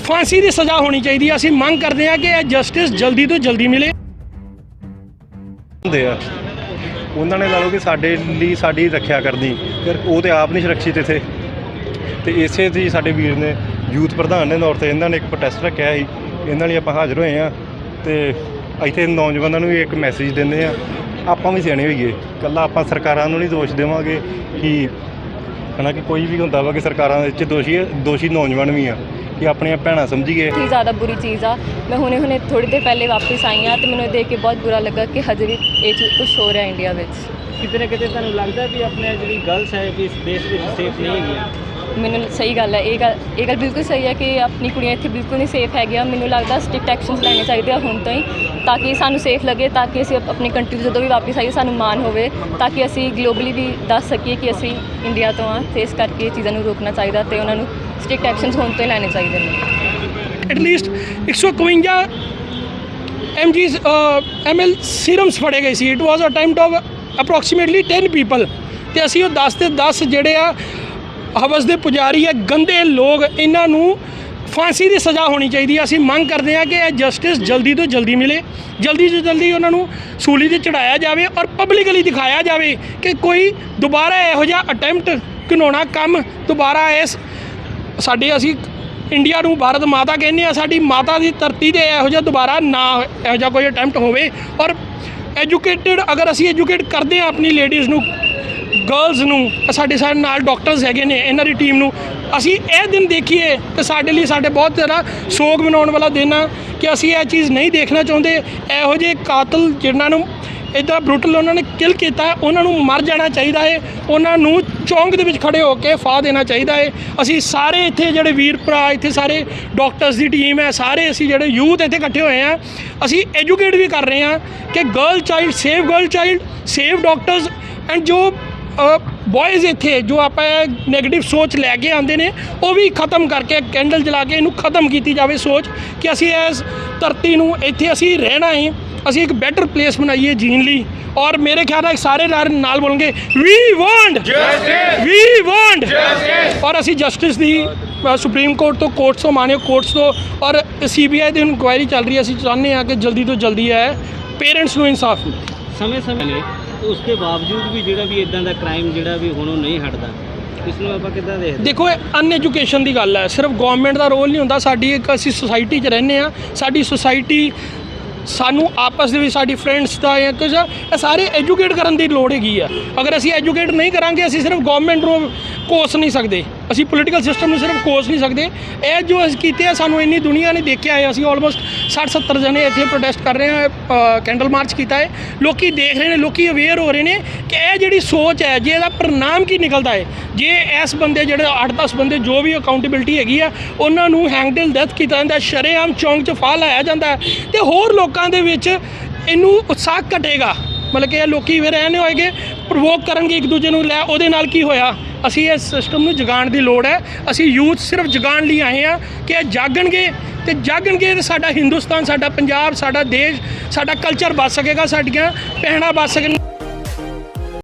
ਫਾਂਸੀ ਦੀ ਸਜ਼ਾ ਹੋਣੀ ਚਾਹੀਦੀ ਹੈ ਅਸੀਂ ਮੰਗ ਕਰਦੇ ਹਾਂ ਕਿ ਇਹ ਜਸਟਿਸ ਜਲਦੀ ਤੋਂ ਜਲਦੀ ਮਿਲੇ। ਹੁੰਦੇ ਆ। ਉਹਨਾਂ ਨੇ ਲਾ ਲਓ ਕਿ ਸਾਡੇ ਲਈ ਸਾਡੀ ਰੱਖਿਆ ਕਰਦੀ ਫਿਰ ਉਹ ਤੇ ਆਪ ਨਹੀਂ ਸੁਰੱਖਿਅਤ ਇੱਥੇ। ਤੇ ਇਸੇ ਦੀ ਸਾਡੇ ਵੀਰ ਨੇ, ਯੂਥ ਪ੍ਰਧਾਨ ਨੇ ਤੌਰ ਤੇ ਇਹਨਾਂ ਨੇ ਇੱਕ ਪ੍ਰੋਟੈਸਟ ਰੱਖਿਆ ਸੀ। ਇਹਨਾਂ ਲਈ ਆਪਾਂ ਹਾਜ਼ਰ ਹੋਏ ਆ। ਤੇ ਇੱਥੇ ਨੌਜਵਾਨਾਂ ਨੂੰ ਵੀ ਇੱਕ ਮੈਸੇਜ ਦਿੰਦੇ ਆ। ਆਪਾਂ ਵੀ ਸਿਆਣੇ ਹੋਈਏ। ਕੱਲਾ ਆਪਾਂ ਸਰਕਾਰਾਂ ਨੂੰ ਨਹੀਂ ਦੋਸ਼ ਦੇਵਾਂਗੇ ਕਿ ਹਨਾ ਕਿ ਕੋਈ ਵੀ ਹੁੰਦਾ ਵਾ ਕਿ ਸਰਕਾਰਾਂ ਦੇ ਵਿੱਚ ਦੋਸ਼ੀ ਦੋਸ਼ੀ ਨੌਜਵਾਨ ਵੀ ਆ ਕਿ ਆਪਣੀਆਂ ਭੈਣਾਂ ਸਮਝੀਏ। ਬਹੁਤ ਜ਼ਿਆਦਾ ਬੁਰੀ ਚੀਜ਼ ਆ? ਮੈਂ ਹੁਣੇ ਹੁਣੇ ਥੋੜੀ ਦੇਰ ਪਹਿਲੇ ਵਾਪਸ ਆਈ ਹਾਂ ਤੇ ਮੈਨੂੰ ਇਹ ਦੇਖ ਕੇ ਬਹੁਤ ਬੁਰਾ ਲੱਗਾ ਕਿ ਹਜੇ ਵੀ ਇਹ ਚੀਜ਼ ਕੁਝ ਹੋ ਰਿਹਾ ਇੰਡੀਆ ਵਿੱਚ। ਕਿਤੇ ਨਾ ਕਿਤੇ ਤੁਹਾਨੂੰ ਲੱਗਦਾ ਵੀ ਆਪਣੇ ਜਿਹੜੀ ਗਰਲਸ ਹੈ ਕਿ ਇਸ ਦੇਸ਼ ਵਿੱਚ ਸੇਫ ਨਹੀਂ ਹੈਗੀਆਂ ਮੈਨੂੰ ਸਹੀ ਗੱਲ ਹੈ ਇਹ ਗੱਲ ਇਹ ਗੱਲ ਬਿਲਕੁਲ ਸਹੀ ਹੈ ਕਿ ਆਪਣੀ ਕੁੜੀਆਂ ਇੱਥੇ ਬਿਲਕੁਲ ਨਹੀਂ ਸੇਫ ਹੈਗੀਆਂ। ਮੈਨੂੰ ਲੱਗਦਾ ਸਟ੍ਰਿਕਟ ਐਕਸ਼ਨਸ ਲੈਣੇ ਚਾਹੀਦੇ ਆ ਹੁਣ ਤੋਂ ਹੀ ਤਾਂ ਕਿ ਸਾਨੂੰ ਸੇਫ ਲੱਗੇ ਤਾਂ ਕਿ ਅਸੀਂ ਆਪ- ਆਪਣੀ ਕੰਟਰੀ ਜਦੋਂ ਵੀ ਵਾਪਸ ਆਈਏ ਸਾਨੂੰ ਮਾਣ ਹੋਵੇ ਤਾਂ ਕਿ ਅਸੀਂ ਗਲੋਬਲੀ ਵੀ ਦੱਸ ਸਕੀਏ ਕਿ ਅਸੀਂ ਇੰਡੀਆ ਤੋਂ ਆ। ਫੇਸ ਕਰਕੇ ਇਹ ਚੀਜ਼ਾਂ ਨੂੰ ਰੋਕਣਾ ਚਾਹੀਦਾ ਤੇ ਉਹਨਾਂ ਨੂੰ ਸਟ੍ਰਿਕਟ ਐਕਸ਼ਨਸ ਹੋਣ ਤੋਂ ਹੀ ਲੈਣੇ ਚਾਹੀਦੇ ਨੇ। ਐਟਲੀਸਟ 151 mg ml ਸੀਰਮਸ ਫੜੇ ਗਏ ਸੀ। It was a time of approximately 10 people ਤੇ ਅਸੀਂ ਉਹ 10 ਤੇ 10 ਜਿਹੜੇ ਆ, ਹਵਸ ਦੇ ਪੁਜਾਰੀ ਆ, ਗੰਦੇ ਲੋਕ, ਇਹਨਾਂ ਨੂੰ ਫਾਂਸੀ ਦੀ ਸਜ਼ਾ ਹੋਣੀ ਚਾਹੀਦੀ ਹੈ ਅਸੀਂ ਮੰਗ ਕਰਦੇ ਹਾਂ ਕਿ ਇਹ ਜਸਟਿਸ ਜਲਦੀ ਤੋਂ ਜਲਦੀ ਮਿਲੇ। ਜਲਦੀ ਤੋਂ ਜਲਦੀ ਉਹਨਾਂ ਨੂੰ ਸੂਲੀ ਤੇ ਚੜਾਇਆ ਜਾਵੇ ਔਰ ਪਬਲਿਕਲੀ ਦਿਖਾਇਆ ਜਾਵੇ ਕਿ ਕੋਈ ਦੁਬਾਰਾ ਇਹੋ ਜਿਹਾ ਅਟੈਂਪਟ ਘਿਨਾਉਣਾ ਕੰਮ ਦੁਬਾਰਾ ਇਸ ਸਾਡੇ ਅਸੀਂ ਇੰਡੀਆ ਨੂੰ ਭਾਰਤ ਮਾਤਾ ਕਹਿੰਦੇ ਆ ਸਾਡੀ ਮਾਤਾ ਦੀ ਧਰਤੀ ਤੇ ਇਹੋ ਜਿਹਾ ਦੁਬਾਰਾ ਨਾ ਇਹੋ ਜਿਹਾ ਕੋਈ ਅਟੈਂਪਟ ਹੋਵੇ ਔਰ ਐਜੂਕੇਟਿਡ ਅਗਰ ਅਸੀਂ ਐਜੂਕੇਟ ਕਰਦੇ ਆ ਆਪਣੀ ਲੇਡੀਜ਼ ਨੂੰ ਗਰਲਸ ਨੂੰ, ਸਾਡੇ ਸਾਡੇ ਨਾਲ ਡਾਕਟਰਸ ਹੈਗੇ ਨੇ, ਇਹਨਾਂ ਦੀ ਟੀਮ ਨੂੰ, ਅਸੀਂ ਇਹ ਦਿਨ ਦੇਖੀਏ ਤੇ ਸਾਡੇ ਲਈ ਸਾਡੇ ਬਹੁਤ ਜ਼ਿਆਦਾ ਸੋਗ ਮਨਾਉਣ ਵਾਲਾ ਦਿਨ ਆ ਕਿ ਅਸੀਂ ਇਹ ਚੀਜ਼ ਨਹੀਂ ਦੇਖਣਾ ਚਾਹੁੰਦੇ, ਇਹੋ ਜਿਹੇ ਕਾਤਲ ਜਿਨ੍ਹਾਂ ਨੂੰ ਇਦਾਂ ਬਰੂਟਲ ਉਹਨਾਂ ਨੇ ਕਿਲ ਕੀਤਾ, ਉਹਨਾਂ ਨੂੰ ਮਰ ਜਾਣਾ ਚਾਹੀਦਾ ਹੈ, ਉਹਨਾਂ ਨੂੰ ਚੌਂਕ ਦੇ ਵਿੱਚ ਖੜੇ ਹੋ ਕੇ ਫਾਹ ਦੇਣਾ ਚਾਹੀਦਾ ਹੈ ਅਸੀਂ ਸਾਰੇ ਇੱਥੇ ਜਿਹੜੇ ਵੀਰ ਭਰਾ, ਇੱਥੇ ਸਾਰੇ ਡਾਕਟਰਸ ਦੀ ਟੀਮ ਹੈ, ਸਾਰੇ ਅਸੀਂ ਜਿਹੜੇ ਯੂਥ ਇੱਥੇ ਇਕੱਠੇ ਹੋਏ ਆ ਅਸੀਂ ਐਜੂਕੇਟ ਵੀ ਕਰ ਰਹੇ ਆ ਕਿ girl child save girl child save doctors and ਜੋ ਬॉयਜ਼ ਇੱਥੇ ਜੋ ਆਪਾਂ 네ਗੇਟਿਵ ਸੋਚ ਲੈ ਕੇ ਆਉਂਦੇ ਨੇ, ਉਹ ਵੀ ਖਤਮ ਕਰਕੇ ਕੈਂਡਲ ਜਲਾ ਕੇ ਇਹਨੂੰ ਖਤਮ ਕੀਤੀ ਜਾਵੇ ਸੋਚ ਕਿ ਅਸੀਂ ਇਸ ਧਰਤੀ ਨੂੰ ਇੱਥੇ ਅਸੀਂ ਰਹਿਣਾ ਹੈ ਅਸੀਂ ਇੱਕ ਬੈਟਰ ਪਲੇਸ ਬਣਾਈਏ ਜੀਣ ਲਈ। ਔਰ ਮੇਰੇ ਖਿਆਲ ਨਾਲ ਸਾਰੇ ਨਾਲ ਨਾਲ ਬੋਲਣਗੇ we want justice we want justice ਔਰ ਅਸੀਂ ਜਸਟਿਸ ਦੀ ਸੁਪਰੀਮ ਕੋਰਟ ਤੋਂ ਕੋਰਟਸ ਤੋਂ ਮਾਨਯੋਗ ਕੋਰਟਸ ਤੋਂ ਔਰ ਸੀਬੀਆਈ ਦੀ ਇਨਕੁਆਇਰੀ ਚੱਲ ਰਹੀ ਹੈ। ਅਸੀਂ ਚਾਹੁੰਦੇ ਹਾਂ ਕਿ ਜਲਦੀ ਤੋਂ ਜਲਦੀ ਹੈ ਪੇਰੈਂਟਸ ਨੂੰ ਇਨਸਾਫ ਮਿਲੇ। ਸਮੇਂ ਸਮੇਂ ਨੇ ਉਸ ਦੇ ਬਾਵਜੂਦ ਵੀ ਜਿਹੜਾ ਵੀ ਇਦਾਂ ਦਾ ਕ੍ਰਾਈਮ ਜਿਹੜਾ ਵੀ ਹੁਣ ਉਹ ਨਹੀਂ ਹਟਦਾ ਇਸ ਨੂੰ ਆਪਾਂ ਕਿੱਦਾਂ ਦੇਖਦੇ? ਦੇਖੋ ਇਹ ਅਨਐਜੂਕੇਸ਼ਨ ਦੀ ਗੱਲ ਹੈ। ਸਿਰਫ ਗਵਰਨਮੈਂਟ ਦਾ ਰੋਲ ਨਹੀਂ ਹੁੰਦਾ। ਸਾਡੀ ਇੱਕ ਅਸੀਂ ਸੁਸਾਇਟੀ 'ਚ ਰਹਿੰਦੇ ਆ ਸਾਡੀ ਸੁਸਾਇਟੀ ਸਾਨੂੰ ਆਪਸ ਦੇ ਵਿੱਚ ਸਾਡੀ ਫਰੈਂਡਸ ਦਾ ਜਾਂ ਕੁਝ ਇਹ ਸਾਰੇ ਐਜੂਕੇਟ ਕਰਨ ਦੀ ਲੋੜ ਹੈਗੀ ਆ। ਅਗਰ ਅਸੀਂ ਐਜੂਕੇਟ ਨਹੀਂ ਕਰਾਂਗੇ, ਅਸੀਂ ਸਿਰਫ ਗਵਰਨਮੈਂਟ ਨੂੰ ਕੋਸ ਨਹੀਂ ਸਕਦੇ। ਅਸੀਂ ਪੋਲੀਟੀਕਲ ਸਿਸਟਮ ਨੂੰ ਸਿਰਫ ਕੋਸ ਨਹੀਂ ਸਕਦੇ। ਇਹ ਜੋ ਅਸੀਂ ਕੀਤੇ ਆ, ਸਾਨੂੰ ਇੰਨੀ ਦੁਨੀਆ ਨੇ ਦੇਖਿਆ ਹੈ। ਅਸੀਂ ਆਲਮੋਸਟ 60 70 ਜਣੇ ਇੱਥੇ ਪ੍ਰੋਟੈਸਟ ਕਰ ਰਹੇ ਹਾਂ ਕੈਂਡਲ ਮਾਰਚ ਕੀਤਾ ਹੈ। ਲੋਕੀ ਦੇਖ ਰਹੇ ਨੇ, ਲੋਕੀ ਅਵੇਅਰ ਹੋ ਰਹੇ ਨੇ ਕਿ ਇਹ ਜਿਹੜੀ ਸੋਚ ਹੈ, ਜੇ ਇਹਦਾ ਪ੍ਰਣਾਮ ਕੀ ਨਿਕਲਦਾ ਹੈ, ਜੇ ਇਸ ਬੰਦੇ ਜਿਹੜੇ 8-10 ਬੰਦੇ ਜੋ ਵੀ ਅਕਾਊਂਟੇਬਿਲਟੀ ਹੈਗੀ ਆ, ਉਹਨਾਂ ਨੂੰ ਹੈਂਗਡਲ ਡੈਥ ਕੀਤਾ ਜਾਂਦਾ ਸ਼ਰੇਆਮ ਚੌਂਕ 'ਚ ਫਾਹ ਲਾਇਆ ਜਾਂਦਾ ਹੈ ਤੇ ਹੋਰ ਲੋਕਾਂ ਦੇ ਵਿੱਚ ਇਹਨੂੰ ਉਤਸ਼ਾਹ ਘਟੇਗਾ। ਮਤਲਬ ਕਿ ਇਹ ਲੋਕੀ ਫਿਰ ਐਨੇ ਹੋਏਗੇ ਪ੍ਰਵੋਕ ਕਰਨਗੇ ਇੱਕ ਦੂਜੇ ਨੂੰ, ਲੈ ਉਹਦੇ ਨਾਲ ਕੀ ਹੋਇਆ? ਅਸੀਂ ਇਸ ਸਿਸਟਮ ਨੂੰ ਜਗਾਉਣ ਦੀ ਲੋੜ ਹੈ। ਅਸੀਂ ਯੂਥ ਸਿਰਫ ਜਗਾਉਣ ਲਈ ਆਏ ਆ ਕਿ ਇਹ ਜਾਗਣਗੇ ਤੇ ਜਾਗਣਗੇ ਤੇ ਸਾਡਾ ਹਿੰਦੁਸਤਾਨ, ਸਾਡਾ ਪੰਜਾਬ, ਸਾਡਾ ਦੇਸ਼, ਸਾਡਾ ਕਲਚਰ ਬਚ ਸਕੇਗਾ ਸਾਡੀਆਂ ਪਹਿਣਾ ਬਚ ਸਕਣ।